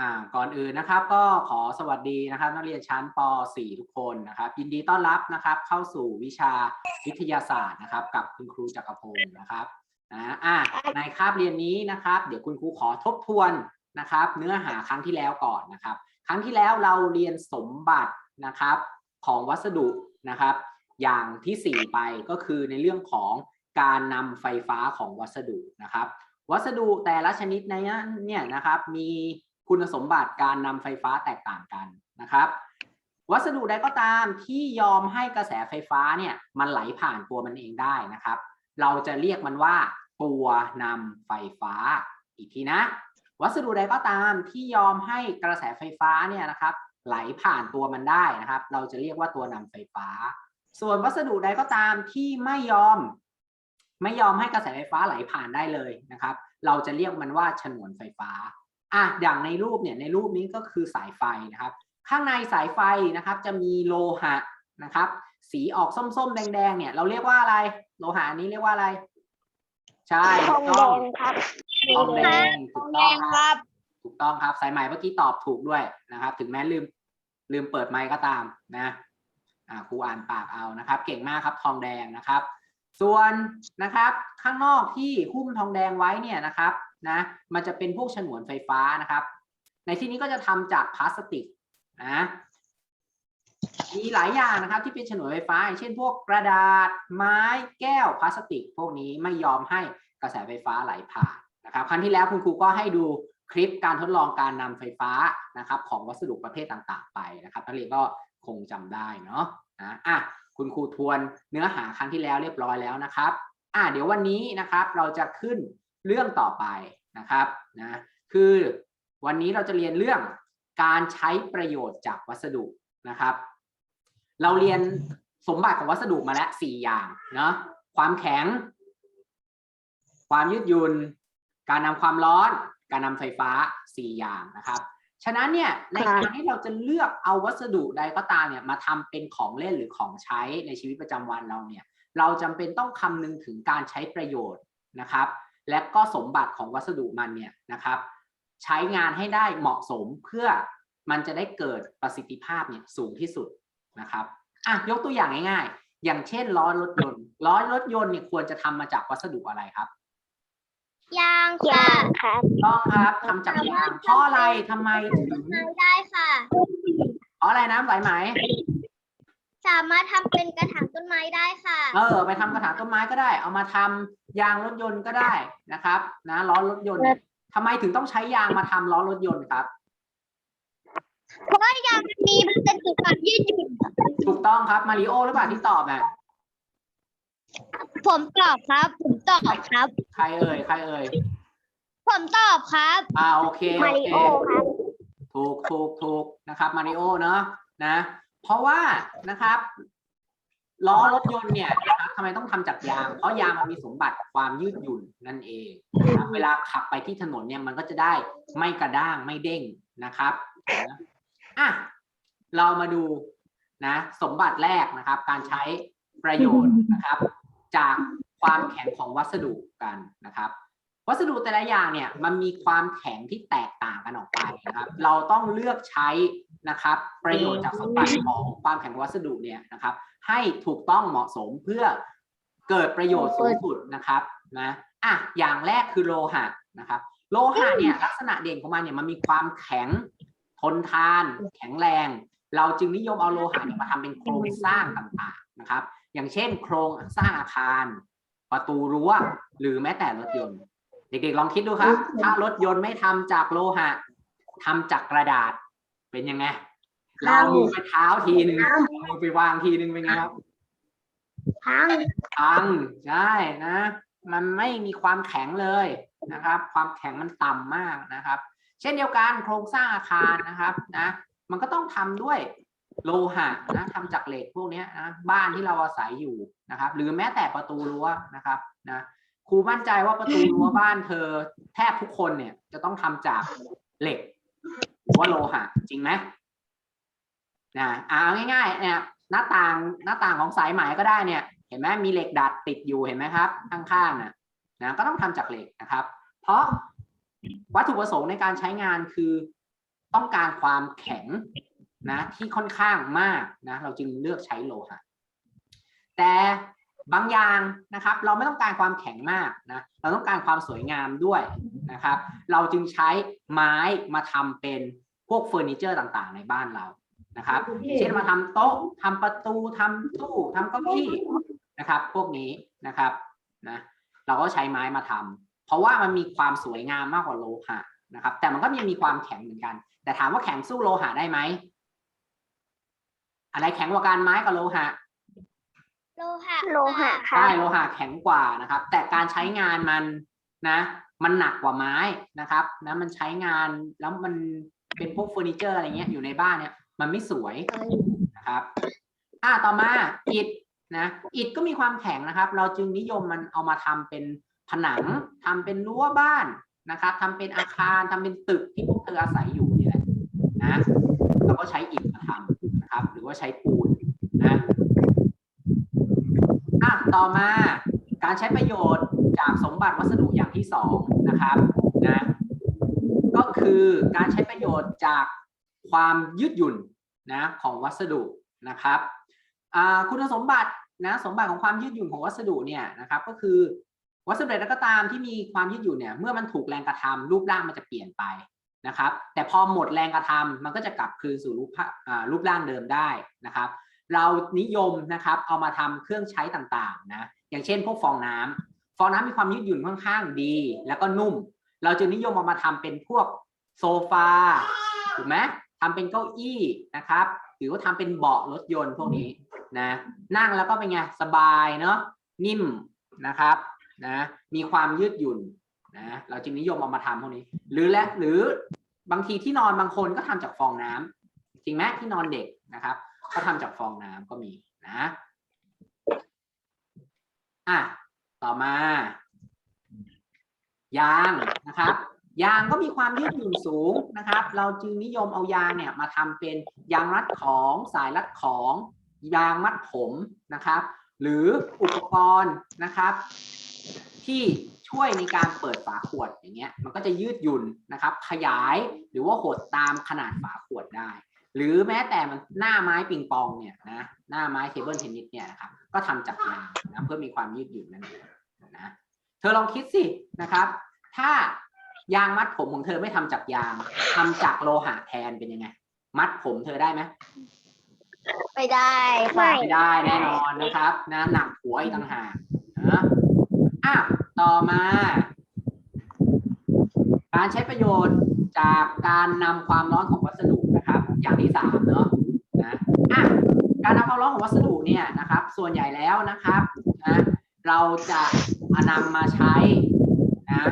่าก่อนอื่นนะครับก็ขอสวัสดีนะครับ นักเรียนชั้นป .4 ทุกคนนะครับยินดีต้อนรับนะครับ เข้าสู่วิชาวิทยาศาสตร์นะครับ กับคุณครูจักรพงศ์นะครับนะอ่าในคาบเรียนนี้นะครับ เดี๋ยวคุณครูขอทบทวนนะครับ เนื้อหาครั้งที่แล้วก่อนนะครับ ครั้งที่แล้วเราเรียนสมบัตินะครับของวัสดุนะครับ อย่างที่ 4 ไปก็คือในเรื่องของการนำไฟฟ้าของวัสดุนะครับ วัสดุแต่ละชนิดในนั้นเนี่ยนะครับมี คุณสมบัติการนำไฟฟ้าแตกต่างกันนะครับวัสดุใดก็ตามที่ยอมให้กระแสไฟฟ้าเนี่ยมันไหลผ่านตัวมันเองได้นะครับ เราจะเรียกมันว่าตัวนำไฟฟ้าอีกทีนะ วัสดุใดก็ตามที่ยอมให้กระแสไฟฟ้าเนี่ยนะครับ ไหลผ่านตัวมันได้นะครับ เราจะเรียกว่าตัวนำไฟฟ้า ส่วนวัสดุใดก็ตามที่ไม่ยอม ไม่ยอมให้กระแสไฟฟ้าไหลผ่านได้เลยนะครับ เราจะเรียกมันว่าฉนวนไฟฟ้า อะอย่างในรูปเนี่ยในรูปนี้ก็คือสายไฟนะครับ ข้างในสายไฟนะครับจะมีโลหะนะครับ สีออกส้มๆ แดงๆเนี่ยเราเรียกว่าอะไร โลหะอันนี้เรียกว่าอะไร ใช่ทองถูกแดต้องงครับทองแดงทถูอกงต้แดองงคครับรับ ถูกต้องครับ สายใหม่เมื่อกี้ตอบถูกด้วยนะครับ ถึงแม้ลืมลืมเปิดไมค์ก็ตามนะอ่าครูอ่านปากเอานะครับ เก่งมากครับทองแดงนะครับ ส่วนนะครับข้างนอกที่หุ้มทองแดงไว้เนี่ยนะครับ นะมันจะเป็นพวกฉนวนไฟฟ้านะครับ ในที่นี้ก็จะทำจากพลาสติกนะมีหลายอย่างนะครับที่เป็นฉนวนไฟฟ้าเช่นพวกกระดาษไม้แก้วพลาสติก พวกนี้ไม่ยอมให้กระแสไฟฟ้าไหลผ่านนะครับครั้งที่แล้วคุณครูก็ให้ดูคลิปการทดลองการนำไฟฟ้านะครับของวัสดุประเภทต่างๆ ไปนะครับนักเรียนก็คงจำได้เนาะนะอะคุณครูทวนเนื้อหาครั้งที่แล้วเรียบร้อยแล้วนะครับอ่าเดี๋ยววันนี้นะครับเราจะขึ้น เรื่องต่อไปนะครับนะคือวันนี้เราจะเรียนเรื่องการใช้ประโยชน์จากวัสดุนะครับ เราเรียนสมบัติของวัสดุมาแล้วสี่อย่างเนาะความแข็ง ความยืดหยุ่นการนำความร้อน การนำไฟฟ้าสี่อย่างนะครับ ฉะนั้นเนี่ยในครับการที่เราจะเลือกเอาวัสดุใดก็ตามเนี่ยมาทำเป็นของเล่นหรือของใช้ในชีวิตประจำวันเราเนี่ย เราจำเป็นต้องคำนึงถึงการใช้ประโยชน์นะครับ และก็สมบัติของวัสดุมันเนี่ยนะครับใช้งานให้ได้เหมาะสมเพื่อมันจะได้เกิดประสิทธิภาพเนี่ยสูงที่สุดนะครับอะยกตัวอย่างง่ายๆ อย่างเช่นล้อรถยนต์ล้อรถยนต์เนี่ยควรจะทำมาจากวัสดุอะไรครับยางยางครับต้องครับทำจากยางเพราะอะไรทำไมถึงได้ค่ะเพราะอะไรนะสายไหม สามารถทำเป็นกระถางต้นไม้ได้ค่ะ เออ ไปทำกระถางต้นไม้ก็ได้ เอามาทำยางรถยนต์ก็ได้นะครับ นะล้อรถยนต์เนี่ยทำไมถึงต้องใช้ยางมาทำล้อรถยนต์ครับ เพราะว่ายางมันมีมันจะถูกความยืดหยุ่นถูกต้องครับมาริโอหรือเปล่าที่ตอบน่ะผมตอบครับ ผมตอบครับ ใครเอ่ยใครเอ่ยผมตอบครับ อ่าโอเคโอมาริเค โอครับ ถูกถูกถูกนะครับมาริโอเนาะนะ เพราะว่านะครับล้อรถยนต์เนี่ยนะครับทำไมต้องทำจากยาง เพราะยางมันมีสมบัติความยืดหยุ่นนั่นเองเวลาขับไปที่ถนนเนี่ยมันก็จะได้ไม่กระด้างไม่เด้งนะครับอะเรามาดูนะ สมบัติแรกนะครับ การใช้ประโยชน์นะครับ จากความแข็งของวัสดุกันนะครับ วัสดุแต่ละอย่างเนี่ยมันมีความแข็งที่แตกต่างกันออกไปนะครับ เราต้องเลือกใช้ นะครับ ประโยชน์จากสมบัติของความแข็งของวัสดุเนี่ยนะครับ ให้ถูกต้องเหมาะสมเพื่อเกิดประโยชน์สูงสุดนะครับนะอะอย่างแรกคือโลหะนะครับ โลหะเนี่ยลักษณะเด่นของมันเนี่ยมันมีความแข็งทนทาน แข็งแรง เราจึงนิยมเอาโลหะเนี่ยมาทำเป็นโครงสร้างต่างๆนะครับ อย่างเช่น โครงสร้างอาคาร ประตูรั้วหรือแม้แต่รถยนต์ เด็กๆลองคิดดูครับ ถ้ารถยนต์ไม่ทำจากโลหะทำจากกระดาษ เป็นยังไง เราเอามือไปเท้าทีหนึ่งเอามือไปวางทีหนึ่งเป็นไงครับพังพังใช่นะ มันไม่มีความแข็งเลยนะครับ ความแข็งมันต่ำมากนะครับ เช่นเดียวกันโครงสร้างอาคารนะครับนะ มันก็ต้องทำด้วยโลหะนะทำจากเหล็กพวกเนี้ยนะบ้านที่เราอาศัยอยู่นะครับ หรือแม้แต่ประตูรั้วนะครับนะครูมั่นใจว่าประตูรั้วบ้านเธอแทบทุกคนเนี่ยจะต้องทำจากเหล็กห รือว่าโลหะจริงไหมนะเอาง่ายๆเนี่ยหน้าต่างหน้าต่างของสายไหมก็ได้เนี่ย เห็นไหมมีเหล็กดัดติดอยู่เห็นไหมครับ ข้างๆน่ะนะก็ต้องทำจากเหล็กนะครับ เพราะวัตถุประสงค์ในการใช้งานคือต้องการความแข็งนะที่ค่อนข้างมากนะเราจึงเลือกใช้โลหะแต่บางอย่างนะครับ เราไม่ต้องการความแข็งมากนะเราต้องการความสวยงามด้วยนะครับ เราจึงใช้ไม้มาทำเป็น พวกเฟอร์นิเจอร์ต่างๆ ในบ้านเรานะครับ เช่นมาทำโต๊ะทำประตูทำตู้ทำเก้าอี้นะครับ พวกนี้นะครับนะเราก็ใช้ไม้มาทำเพราะว่ามันมีความสวยงามมากกว่าโลหะนะครับ แต่มันก็ยังมีความแข็งเหมือนกัน แต่ถามว่าแข็งสู้โลหะได้ไหมอะไรแข็งกว่ากันไม้กับโลหะโลหะโลหะค่ะใช่โลหะแข็งกว่านะครับ แต่การใช้งานมันนะ มันหนักกว่าไม้นะครับนะมันใช้งานแล้วมัน เป็นพวกเฟอร์นิเจอร์อะไรเงี้ยอยู่ในบ้านเนี่ย มันไม่สวยนะครับ อ่าต่อมาอิฐนะอิฐก็มีความแข็งนะครับ เราจึงนิยมมันเอามาทำเป็นผนังทำเป็นรั้วบ้านนะครับทำเป็นอาคารทำเป็นตึกที่พวกเธออาศัยอยู่นี่แหละนะเราก็ใช้อิฐมาทำนะครับ หรือว่าใช้ปูนนะอะต่อมาการใช้ประโยชน์จากสมบัติวัสดุอย่างที่สองนะครับนะก็ คือการใช้ประโยชน์จากความยืดหยุ่นนะของวัสดุนะครับคุณสมบัตินะสมบัติของความยืดหยุ่นของวัสดุเนี่ยนะครับก็คือวัสดุใดก็ตามที่มีความยืดหยุ่นเนี่ยเมื่อมันถูกแรงกระทำรูปร่างมันจะเปลี่ยนไปนะครับ แต่พอหมดแรงกระทำมันก็จะกลับคืนสู่รูปรูปร่างเดิมได้นะครับ เรานิยมนะครับเอามาทำเครื่องใช้ต่างๆนะอย่างเช่น พวกฟองน้ำฟองน้ำมีความยืดหยุ่นค่อนข้างดี แล้วก็นุ่ม เราจะนิยมเอามาทำเป็นพวกโซฟาถูกไหมทำเป็นเก้าอี้นะครับ หรือว่าทำเป็นเบาะรถยนต์พวกนี้นะนั่งแล้วก็เป็นไงสบายเนาะนิ่มนะครับนะมีความยืดหยุ่นนะเราจึงนิยมเอามาทำพวกนี้ หรือและหรือบางทีที่นอนบางคนก็ทำจากฟองน้ำจริงไหมที่นอนเด็กนะครับ ก็ทำจากฟองน้ำก็มีนะอะต่อมา ยางนะครับ ยางก็มีความยืดหยุ่นสูงนะครับ เราจึงนิยมเอายางเนี่ยมาทำเป็นยางรัดของสายรัดของยางมัดผมนะครับ หรืออุปกรณ์นะครับ ที่ช่วยในการเปิดฝาขวดอย่างเงี้ยมันก็จะยืดหยุ่นนะครับ ขยายหรือว่าหดตามขนาดฝาขวดได้ หรือแม้แต่มันหน้าไม้ปิงปองเนี่ยนะหน้าไม้เทเบิลเทนนิสเนี่ยนะครับก็ทำจากยางนะเพื่อมีความยืดหยุ่นนั่นเองนะ เธอลองคิดสินะครับ ถ้ายางมัดผมของเธอไม่ทำจากยางทำจากโลหะแทนเป็นยังไง มัดผมเธอได้ไหมไม่ได้ค่ะไม่ได้แน่นอนนะครับนะหนักหัวอีกต่างหากนะอะต่อมา การใช้ประโยชน์จากการนำความร้อนของวัสดุนะครับ อย่างที่สามเนาะนะอะการนำความร้อนของวัสดุเนี่ยนะครับ ส่วนใหญ่แล้วนะครับนะเราจะ นำมาใช้นะ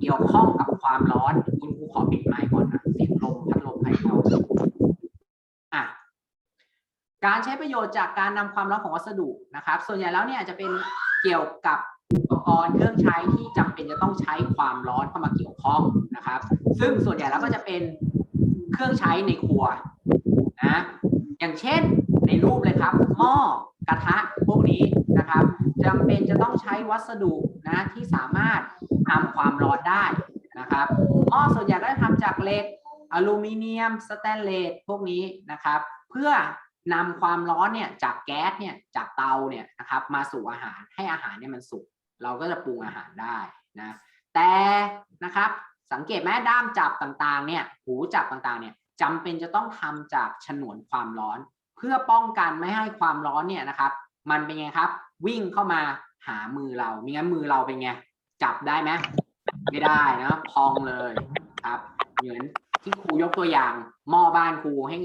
เกี่ยวข้องกับความร้อน คุณครูขอปิดไมค์ก่อนนะเสียงลมพัดลมภายนอกอะการใช้ประโยชน์จากการนำความร้อนของวัสดุนะครับ ส่วนใหญ่แล้วเนี่ยจะเป็นเกี่ยวกับอุปกรณ์เครื่องใช้ที่จำเป็นจะต้องใช้ความร้อนเข้ามาเกี่ยวข้องนะครับ ซึ่งส่วนใหญ่แล้วก็จะเป็นเครื่องใช้ในครัวนะอย่างเช่นในรูปเลยครับหม้อกระทะ ช้วัสดุนะที่สามารถนำความร้อนได้นะครับหม้อส่วนใหญ่ก็จะทำจากเหล็กอลูมิเนียมสแตนเลสพวกนี้นะครับ เพื่อนำความร้อนเนี่ยจากแก๊สเนี่ยจากเตาเนี่ยนะครับมาสู่อาหารให้อาหารเนี่ยมันสุกเราก็จะปรุงอาหารได้นะแต่นะครับสังเกตไหมด้ามจับต่างๆเนี่ยหูจับต่างๆเนี่ยจำเป็นจะต้องทำจากฉนวนความร้อน เพื่อป้องกันไม่ให้ความร้อนเนี่ยนะครับ มันเป็นไงครับ วิ่งเข้ามา หามือเราไม่งั้นมือเราเป็นไง จับได้ไหมไม่ได้นะพองเลยครับ เหมือนที่ครูยกตัวอย่างหม้อบ้านครูให้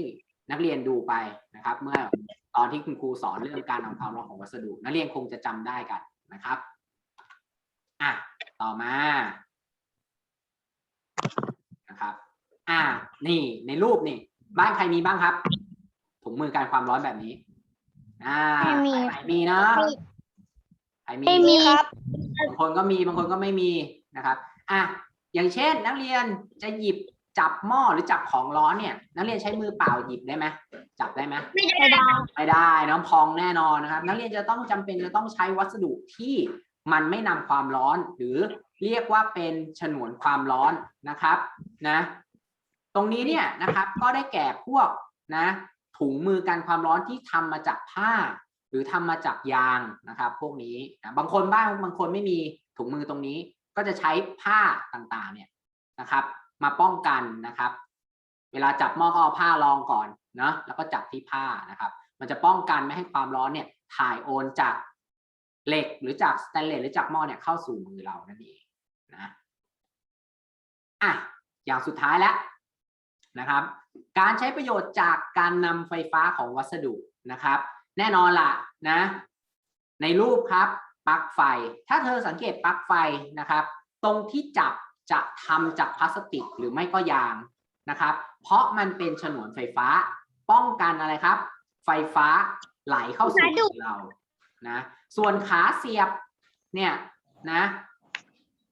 นักเรียนดูไปนะครับ เมื่อตอนที่คุณครูสอนเรื่องการนำความร้อนของวัสดุ นักเรียนคงจะจำได้กันนะครับอะต่อมานะครับ อะนี่ในรูปนี่ บ้านใครมีบ้างครับถุงมือการความร้อนแบบนี้ อ่าไม่มีใครมีเนาะ ใครมีไม่มีครับ บางคนก็มีบางคนก็ไม่มีนะครับอะอย่างเช่น นักเรียนจะหยิบจับหม้อหรือจับของร้อนเนี่ย นักเรียนใช้มือเปล่าหยิบได้ไหมจับได้ไหม ไม่ได้ ไม่ได้น้องพองแน่นอนนะครับ นักเรียนจะต้องจำเป็นจะต้องใช้วัสดุที่มันไม่นำความร้อน หรือเรียกว่าเป็นฉนวนความร้อนนะครับนะตรงนี้เนี่ยนะครับก็ได้แก่พวกนะถุงมือกันความร้อนที่ทำมาจากผ้า หรือทำมาจากยางนะครับ พวกนี้นะบางคนบ้างบางคนไม่มีถุงมือตรงนี้ ก็จะใช้ผ้าต่างๆเนี่ยนะครับ มาป้องกันนะครับ เวลาจับหม้อก็เอาผ้ารองก่อนเนาะแล้วก็จับที่ผ้านะครับ มันจะป้องกันไม่ให้ความร้อนเนี่ยถ่ายโอนจากเหล็กหรือจากสแตนเลสหรือจากหม้อเนี่ยเข้าสู่มือเรานั่นเองนะอะอย่างสุดท้ายแล้วนะครับ การใช้ประโยชน์จากการนำไฟฟ้าของวัสดุนะครับ แน่นอนล่ะนะ ในรูปครับปลั๊กไฟ ถ้าเธอสังเกตปลั๊กไฟนะครับ ตรงที่จับจะทำจากพลาสติกหรือไม่ก็ยางนะครับ เพราะมันเป็นฉนวนไฟฟ้า ป้องกันอะไรครับ ไฟฟ้าไหลเข้าสู่เรานะส่วนขาเสียบเนี่ยนะ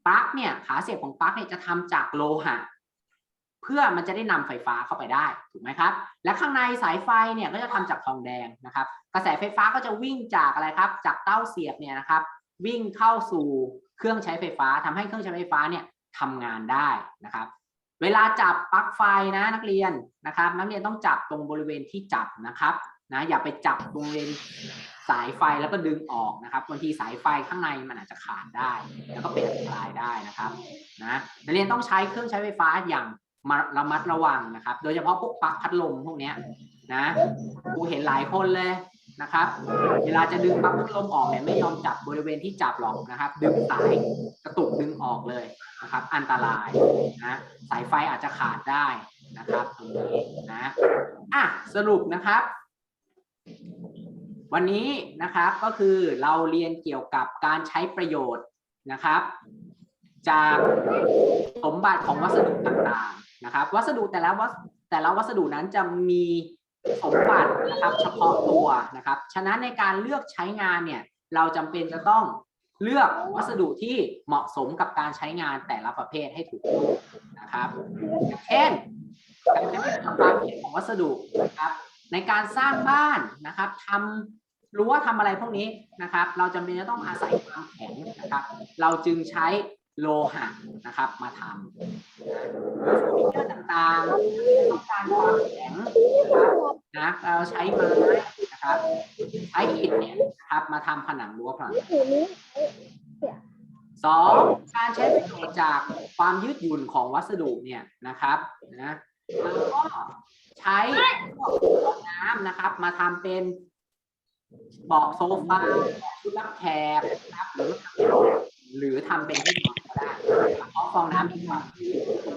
ปลั๊กเนี่ยขาเสียบของปลั๊กเนี่ยจะทำจากโลหะ พื่อมันจะได้นำไฟฟ้าเข้าไปได้ถูกไหมครับ และข้างในสายไฟเนี่ยก็จะทำจากทองแดงนะครับ กระแสไฟฟ้าก็จะวิ่งจากอะไรครับ จากเต้าเสียบเนี่ยนะครับ วิ่งเข้าสู่เครื่องใช้ไฟฟ้าทำให้เครื่องใช้ไฟฟ้าเนี่ยทำงานได้นะครับ เวลาจับปลั๊กไฟนะนักเรียนนะครับ นักเรียนต้องจับตรงบริเวณที่จับนะครับนะอย่าไปจับตรงบริเวณสายไฟแล้วก็ดึงออกนะครับบางทีสายไฟข้างในมันอาจจะขาดได้ แล้วก็เป็นอันตรายได้นะครับนะนักเรียนต้องใช้เครื่องใช้ไฟฟ้าอย่าง มาระมัดระวังนะครับ โดยเฉพาะพวกปลั๊กพัดลมพวกเนี้ยนะครูเห็นหลายคนเลยนะครับ เวลาจะดึงปลั๊กพัดลมออกเนี่ยไม่ยอมจับบริเวณที่จับหรอกนะครับ ดึงสายกระตุกดึงออกเลยนะครับ อันตรายนะสายไฟอาจจะขาดได้นะครับตรงนี้นะอะสรุปนะครับ วันนี้นะครับก็คือเราเรียนเกี่ยวกับการใช้ประโยชน์นะครับ จากสมบัติของวัสดุต่างๆ นะครับ วัสดุแต่ละวัสแต่ละวัสดุนั้นจะมีสมบัตินะครับ เฉพาะตัวนะครับ ฉะนั้นในการเลือกใช้งานเนี่ย เราจำเป็นจะต้องเลือกวัสดุที่เหมาะสมกับการใช้งานแต่ละประเภทให้ถูกต้องนะครับเช่นการใช้ประโยชน์จากความเห็นของวัสดุนะครับ ในการสร้างบ้านนะครับทำรั้วทำอะไรพวกนี้นะครับ เราจำเป็นจะต้องอาศัยความแข็งนะครับ เราจึงใช้ โลหะนะครับมาทำเฟอร์นิเจอร์ต่างๆต้องการความแข็งนะครับนะเราใช้ไม้นะครับใช้อิฐเนี่ยนะครับมาทำผนังรั้วผนังสองการใช้ประโยชน์จากความยืดหยุ่นของวัสดุเนี่ยนะครับนะเราก็ใช้พวกน้ำนะครับ มาทำเป็นเบาะโซฟาชุดรับแขกนะครับหรือหรือทำเป็นที่นอน ได้เพราะฟองน้ำมีความ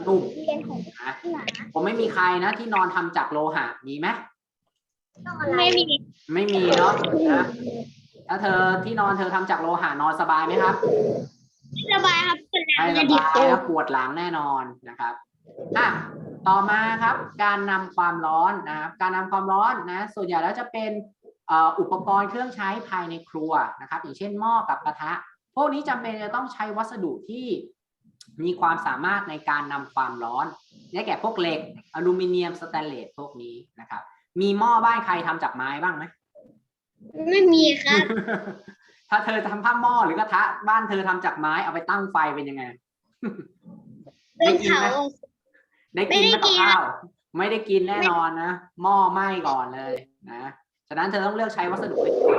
นุ่มเรียนของนะหนาผมไม่มีใครนะที่นอนทำจากโลหะมีไหมไม่มีไม่มีเนาะนะถ้าเธอที่นอนเธอทำจากโลหะนอนสบายไหมครับสบายครับเป็นไม่น้ำสจะดิบบายตัวแล้วปวดหลังแน่นอนนะครับอะต่อมาครับ การนำความร้อนนะครับการนำความร้อนนะส่วนใหญ่แล้วจะเป็นเอ่ออุปกรณ์เครื่องใช้ภายในครัวนะครับ อย่างเช่นหม้อกับกระทะพ วกนี้จำเป็นจะต้องใช้วัสดุที่มีความสามารถในการนำความร้อนได้แก่พวกเหล็ก อลูมิเนียมสแตนเลสพวกนี้นะครับ มีหม้อบ้านใครทำจากไม้บ้างไหมไม่มีครับ ถ้าเธอทำผ้าหม้อหรือกระทะบ้านเธอทำจากไม้เอาไปตั้งไฟเป็นยังไงเป็นเผาได้กินไหมไม่ได้กับกินข้าวไม่ได้กินแน่นอนนะหม้อไหม้ก่อนเลยนะฉะนั้นเธอต้องเลือกใช้วัสดุให้ถูก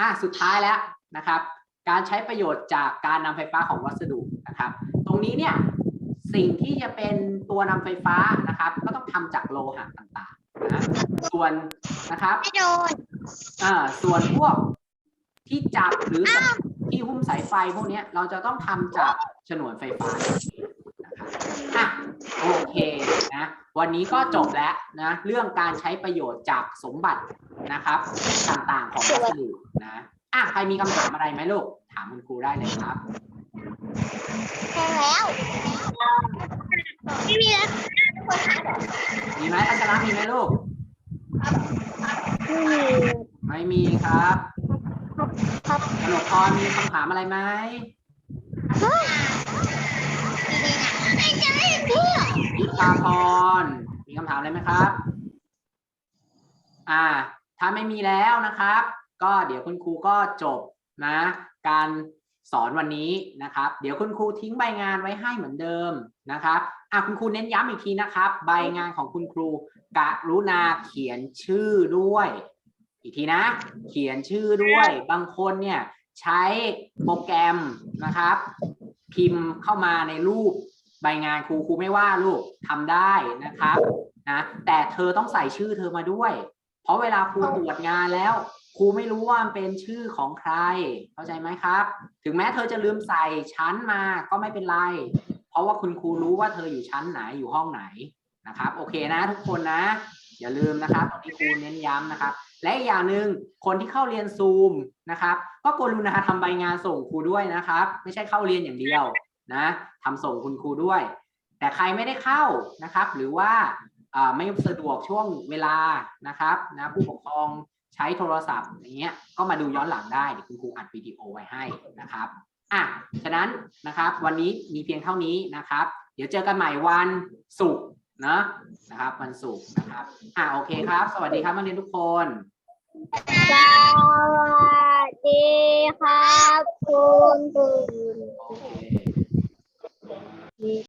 อะสุดท้ายแล้ว นะครับ การใช้ประโยชน์จากการนำไฟฟ้าของวัสดุนะครับ ตรงนี้เนี่ยสิ่งที่จะเป็นตัวนำไฟฟ้านะครับ ก็ต้องทำจากโลหะต่างๆนะส่วนนะครับไม่โดนอ่าส่วนพวกที่จับหรือที่หุ้มสายไฟพวกเนี้ยเราจะต้องทำจากฉนวนไฟฟ้านะครับอะโอเคนะวันนี้ก็จบแล้วนะเรื่องการใช้ประโยชน์จากสมบัตินะครับ ต่างๆของวัสดุนะ อะใครมีคำถามอะไรไหมลูก ถามคุณครูได้เลยครับแห้งแล้ว ไม่มีแล้วทุกคนคะมีไหมอัชระมีไหมลูก ไม่มีไม่มีครับครับกนกพรมีคำถามอะไรไหมไม่จะไม่เชื่อวิภาพรมีคำถามอะไรไหมครับ อ่า ถ้าไม่มีแล้วนะครับ ก็เดี๋ยวคุณครูก็จบนะการสอนวันนี้นะครับ เดี๋ยวคุณครูทิ้งใบงานไว้ให้เหมือนเดิมนะครับอะคุณครูเน้นย้ำอีกทีนะครับ ใบงานของคุณครูกรุณาเขียนชื่อด้วย อีกทีนะ เขียนชื่อด้วย บางคนเนี่ยใช้โปรแกรมนะครับ พิมพ์เข้ามาในรูปใบงานครูครูไม่ว่าลูกทำได้นะครับนะแต่เธอต้องใส่ชื่อเธอมาด้วย เพราะเวลาครูตรวจงานแล้ว ครูไม่รู้ว่ามันเป็นชื่อของใคร เข้าใจไหมครับ ถึงแม้เธอจะลืมใส่ชั้นมาก็ไม่เป็นไร เพราะว่าคุณครูรู้ว่าเธออยู่ชั้นไหนอยู่ห้องไหนนะครับ โอเคนะทุกคนนะ อย่าลืมนะครับตรงนี้ครูเน้นย้ำนะครับ และอีกอย่างหนึ่งคนที่เข้าเรียนซูมนะครับ ก็กรุณาทำใบงานส่งครูด้วยนะครับ ไม่ใช่เข้าเรียนอย่างเดียวนะทำส่งคุณครูด้วย แต่ใครไม่ได้เข้านะครับ หรือว่าไม่สะดวกช่วงเวลานะครับนะผู้ปกครอง ใช้โทรศัพท์อย่างเงี้ยก็มาดูย้อนหลังได้เดี๋ยวคุณครูอัดวิดีโอไว้ให้นะครับอะฉะนั้นนะครับวันนี้มีเพียงเท่านี้นะครับ เดี๋ยวเจอกันใหม่วันศุกร์นะนะครับวันศุกร์นะครับอะโอเคครับ สวัสดีครับนักเรียนทุกคน สวัสดีครับคุณครู โอเค